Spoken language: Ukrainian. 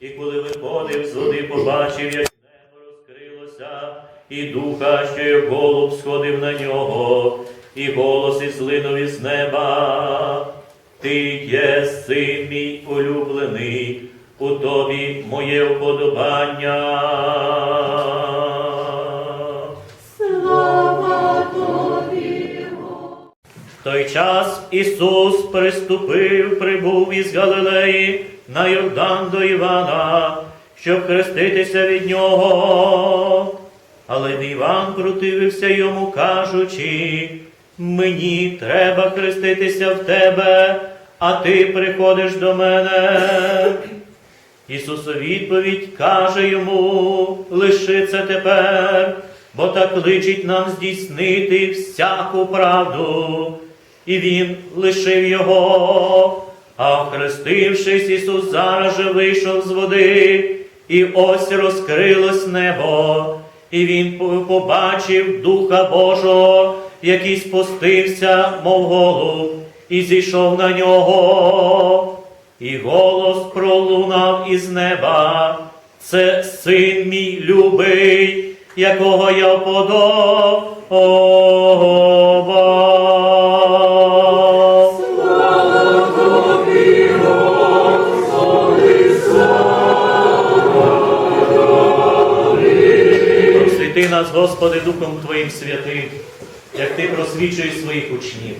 І коли виходив з побачив, як небо розкрилося, і духа, що як голуб сходив на нього, і голос із злинув із неба. Ти є син мій улюблений, у тобі моє вподобання. Той час Ісус приступив, прибув із Галилеї на Йордан до Івана, щоб хреститися від нього. Але Іван противився йому, кажучи, мені треба хреститися в тебе, а ти приходиш до мене. Ісус у відповідь каже йому, лиши це тепер, бо так личить нам здійснити всяку правду. І він лишив його, а охрестившись, Ісус зараз же вийшов з води, і ось розкрилось небо, і він побачив Духа Божого, який спустився, мов голуб, і зійшов на нього. І голос пролунав із неба. Це син мій любий, якого я подобав. Просвіти нас, Господи, Духом Твоїм святим, як Ти просвічуєш своїх учнів.